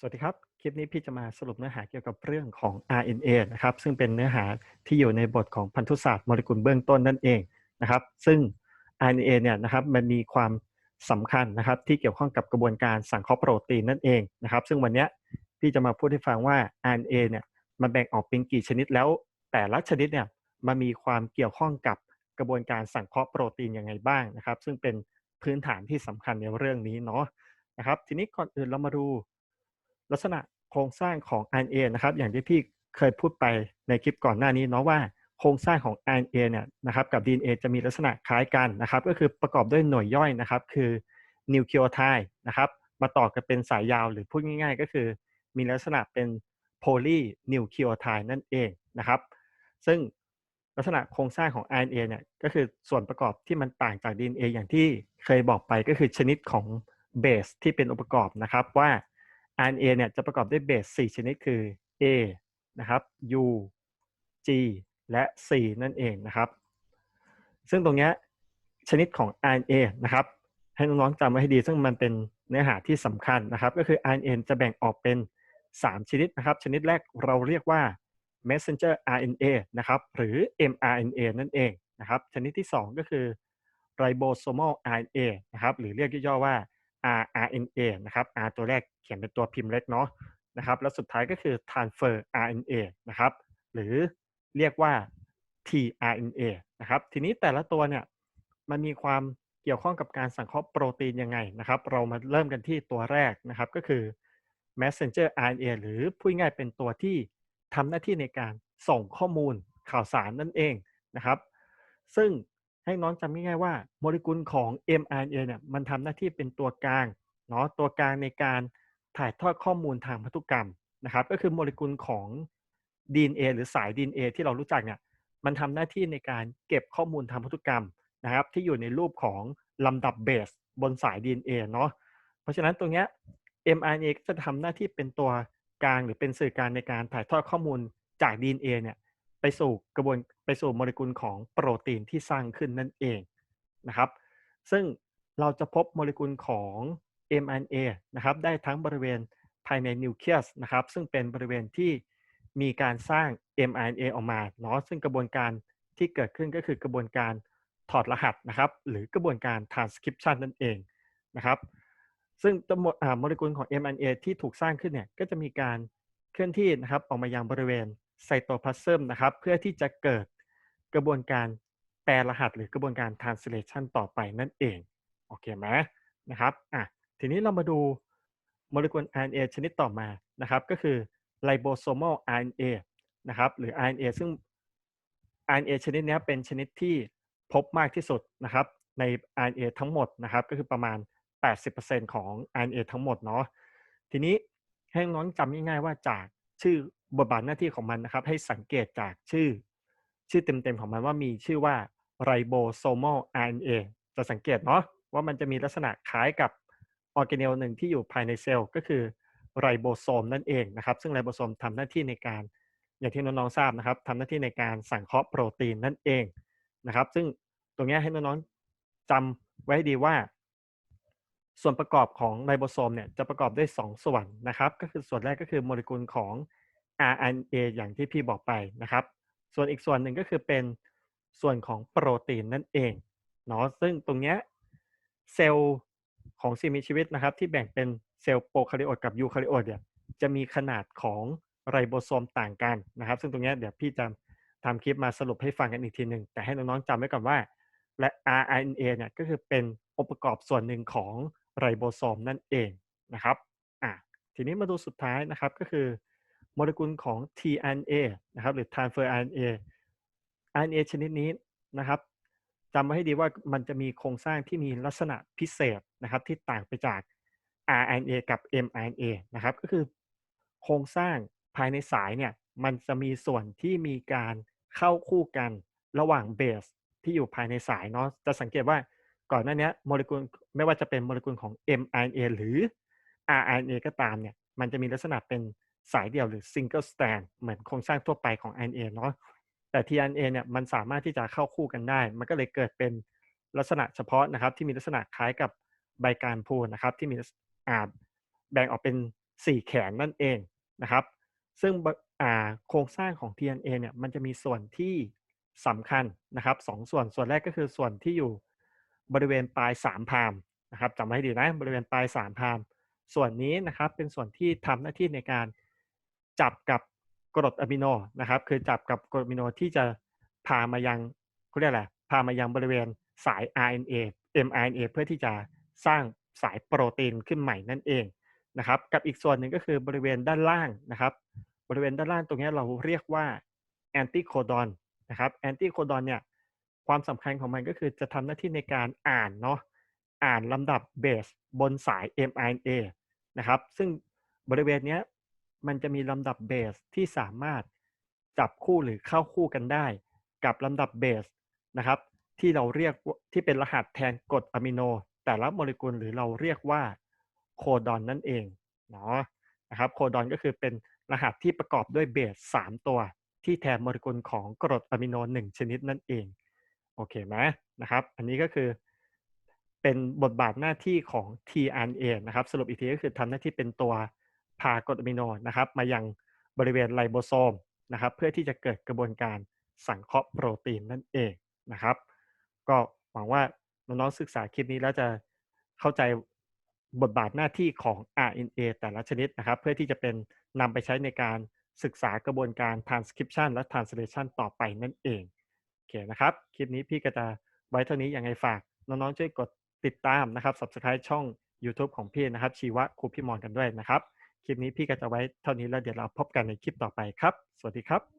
สวัสดีครับ คลิปนี้พี่จะมาสรุปเนื้อหาเกี่ยวกับเรื่องของ RNA นะครับ ซึ่งเป็นเนื้อหาที่อยู่ในบทของพันธุศาสตร์โมเลกุลเบื้องต้นนั่นเองนะครับ ซึ่ง RNA เนี่ยนะครับมันมีความสำคัญนะครับที่เกี่ยวข้องกับกระบวนการสังเคราะห์โปรตีนนั่นเองนะครับ ซึ่งวันนี้พี่จะมาพูดให้ฟังว่า RNA เนี่ยมันแบ่งออกเป็นกี่ชนิดแล้ว แต่ละชนิดเนี่ยมันมีความเกี่ยวข้องกับกระบวนการสังเคราะห์โปรตีนยังไงบ้างนะครับ ซึ่งเป็นพื้นฐานที่สำคัญในเรื่องนี้เนาะนะครับ ทีนี้ก่อนอื่นเรามาดู ลักษณะโครงสร้างของ RNA นะครับ อย่างที่พี่เคยพูดไปในคลิปก่อนหน้านี้เนาะว่าโครงสร้างของ RNA เนี่ยนะครับกับ DNA จะมีลักษณะคล้ายกันนะครับ ก็คือประกอบด้วยหน่วยย่อยนะครับ คือนิวคลีโอไทด์นะครับมาต่อกันเป็นสายยาวหรือพูดง่าย ๆ ก็คือ มีลักษณะเป็นโพลีนิวคลีโอไทด์นั่นเองนะครับ ซึ่งลักษณะโครงสร้างของ RNA เนี่ยก็คือส่วนประกอบที่มันต่างจาก DNA อย่างที่เคยบอกไปก็คือชนิดของเบสที่เป็นองค์ประกอบนะครับว่า RNA เนี่ยจะประกอบด้วยเบส 4 ชนิดคือ A นะครับ U G และ C นั่นเองนะครับ ซึ่งตรงนี้ชนิดของ RNA นะครับ ให้น้องๆจำไว้ให้ดี ซึ่งมันเป็นเนื้อหาที่สำคัญนะครับ ก็คือ RNA จะแบ่งออกเป็น 3 ชนิดนะครับ ชนิดแรกเราเรียกว่า messenger RNA นะครับ หรือ mRNA นั่นเองนะครับ ชนิดที่ 2 ก็คือ ribosomal RNA นะครับ หรือเรียกย่อๆว่า rRNA นะครับ R ตัวแรกเขียนเป็นตัวพิมพ์เล็กเนาะนะครับ แล้วสุดท้ายก็คือ transfer RNA นะครับ หรือเรียกว่า tRNA นะครับ ทีนี้แต่ละตัวเนี่ยมันมีความเกี่ยวข้องกับการสังเคราะห์โปรตีนยังไงนะครับ เรามาเริ่มกันที่ตัวแรกนะครับก็คือ messenger RNA หรือพูดง่ายเป็นตัวที่ทำหน้าที่ในการส่งข้อมูลข่าวสารนั่นเองนะครับ ซึ่ง ให้น้องจำง่ายๆว่าโมเลกุลของ mRNA เนี่ยมันทำหน้าที่เป็นตัวกลางเนาะตัวกลางในการถ่ายทอดข้อมูลทางพันธุกรรมนะครับ ก็คือโมเลกุลของ DNA หรือสาย DNA ที่เรารู้จักเนี่ยมันทำหน้าที่ในการเก็บข้อมูลทางพันธุกรรมนะครับ ที่อยู่ในรูปของลำดับเบสบนสาย DNA เนาะเพราะฉะนั้นตรงเนี้ย mRNA ก็จะทำหน้าที่เป็นตัวกลางหรือเป็นสื่อกลางในการถ่ายทอดข้อมูลจาก DNA เนี่ย ไปสู่กระบวนไปสู่โมเลกุลของโปรตีนที่สร้างขึ้นนั่นเองนะครับ ซึ่งเราจะพบโมเลกุลของ mRNA นะครับได้ทั้งบริเวณภายในนิวเคลียสนะครับซึ่งเป็นบริเวณที่มีการสร้าง mRNA ออกมาเนาะซึ่งกระบวนการที่เกิดขึ้นก็คือกระบวนการถอดรหัสนะครับหรือกระบวนการ transcription นั่นเองนะครับซึ่งโมเลกุลของ mRNA ที่ถูกสร้างขึ้นเนี่ยก็จะมีการเคลื่อนที่นะครับออกมายังบริเวณ ไซโตพลาสมนะครับ เพื่อที่จะเกิดกระบวนการแปลรหัส หรือกระบวนการ translation ต่อไปนั่นเอง โอเคไหมนะครับอะทีนี้เรามาดูโมเลกุล RNA ชนิดต่อมานะครับ ก็คือ ribosomal RNA นะครับหรือ RNA ซึ่ง RNA ชนิดนี้เป็นชนิดที่พบมากที่สุดนะครับใน RNA ทั้งหมดนะครับ ก็คือประมาณ 80%ของ RNA ทั้งหมดเนาะทีนี้ให้น้องจำง่ายๆว่าจากชื่อ บทบาทหน้าที่ของมันนะครับ ให้สังเกตจากชื่อ ชื่อเต็มๆของมันว่ามีชื่อว่า ribosomal RNA จะสังเกตเนาะว่ามันจะมีลักษณะคล้ายกับออร์แกเนลหนึ่งที่อยู่ภายในเซลล์ก็คือไรโบโซมนั่นเองนะครับ ซึ่งไรโบโซมทำหน้าที่ในการอย่างที่น้องๆทราบนะครับทำหน้าที่ในการสังเคราะห์โปรตีนนั่นเองนะครับ ซึ่งตรงนี้ให้น้องๆจำไว้ดีว่า ส่วนประกอบของไรโบโซมเนี่ยจะประกอบด้วย 2 ส่วนนะครับ ก็คือส่วนแรกก็คือโมเลกุลของ RNA อย่างที่พี่บอกไปนะครับ ส่วนอีกส่วนหนึ่งก็คือเป็นส่วนของโปรตีนนั่นเองเนาะซึ่งตรงเนี้ยเซลล์ของสิ่งมีชีวิตนะครับ ที่แบ่งเป็นเซลล์โปรคาริโอตกับยูคาริโอตเนี่ยจะมีขนาดของไรโบโซมต่างกันนะครับ ซึ่งตรงนี้เดี๋ยวพี่จะทำคลิปมาสรุปให้ฟังกันอีกทีหนึ่งแต่ให้น้องๆจำไว้ก่อนว่า และ RNA เนี่ยก็คือเป็นองค์ประกอบส่วนหนึ่งของไรโบโซมนั่นเองนะครับอะทีนี้มาดูสุดท้ายนะครับก็คือ โมเลกุลของ tRNA นะครับหรือ transfer RNA RNA ชนิดนี้นะครับจำไว้ให้ดีว่ามันจะมีโครงสร้างที่มีลักษณะพิเศษนะครับที่ต่างไปจาก RNA กับ mRNA นะครับก็คือโครงสร้างภายในสายเนี่ยมันจะมีส่วนที่มีการเข้าคู่กันระหว่างเบสที่อยู่ภายในสายเนาะจะสังเกตว่าก่อนหน้านี้โมเลกุลไม่ว่าจะเป็นโมเลกุลของ mRNA หรือ RNA ก็ตามเนี่ย มันจะมีลักษณะเป็นสายเดียวหรือ single strand เหมือนโครงสร้างทั่วไปของ RNA เนาะแต่ tRNA เนี่ยมันสามารถที่จะเข้าคู่กันได้ มันก็เลยเกิดเป็นลักษณะเฉพาะนะครับ ที่มีลักษณะคล้ายกับใบการพูนะครับ ที่มีอ่าแบ่งออกเป็น 4 แขนนั่นเองนะครับ ซึ่งโครงสร้างของ DNA เนี่ยมันจะมีส่วนที่สำคัญนะครับสองส่วนส่วนแรกก็คือส่วนที่อยู่บริเวณปลายสามพามนะครับจำไว้ให้ดีนะบริเวณปลายสามพาม ส่วนนี้นะครับเป็นส่วนที่ทำหน้าที่ในการจับกับกรดอะมิโนนะครับคือจับกับกรดอะมิโนที่จะพามายังเขาเรียกอะไรพามายังบริเวณสาย RNA mRNA เพื่อที่จะสร้างสายโปรตีนขึ้นใหม่นั่นเองนะครับกับอีกส่วนหนึ่งก็คือบริเวณด้านล่างนะครับ บริเวณด้านล่างตรงนี้เราเรียกว่าแอนติโคดอนนะครับแอนติโคดอนเนี่ยความสำคัญของมันก็คือจะทำหน้าที่ในการอ่านเนาะอ่านลำดับเบสบนสาย mRNA นะครับ ซึ่งบริเวณนี้มันจะมีลำดับเบสที่สามารถจับคู่หรือเข้าคู่กันได้ กับลำดับเบสนะครับ ที่เราเรียกที่เป็นรหัสแทนกรดอะมิโน แต่ละโมเลกุลหรือเราเรียกว่าโคดอนนั่นเองเนาะนะครับโคดอนก็คือเป็นรหัสที่ประกอบด้วยเบส 3 ตัว ที่แทนโมเลกุลของกรดอะมิโน 1 ชนิดนั่นเอง โอเคไหมนะครับ อันนี้ก็คือ เป็นบทบาทหน้าที่ของ tRNA นะครับ สรุปอีกทีก็คือทำหน้าที่เป็นตัวพากรดอะมิโนนะครับ มายังบริเวณไลโบโซมนะครับ เพื่อที่จะเกิดกระบวนการสังเคราะห์โปรตีนนั่นเองนะครับ ก็หวังว่าน้องๆศึกษาคลิปนี้แล้วจะเข้าใจบทบาทหน้าที่ของ RNA แต่ละชนิดนะครับ เพื่อที่จะเป็นนำไปใช้ในการศึกษากระบวนการ transcription และ translation ต่อไปนั่นเอง โอเคนะครับ คลิปนี้พี่ก็จะไว้เท่านี้ยังไงฝาก น้องๆช่วยกด ติดตามนะครับ subscribe ช่อง YouTube ของพี่นะครับ ชีวะครูพี่มอนกันด้วยนะครับ คลิปนี้พี่ก็จะไว้เท่านี้แล้วเดี๋ยวเราพบกันในคลิปต่อไปครับ สวัสดีครับ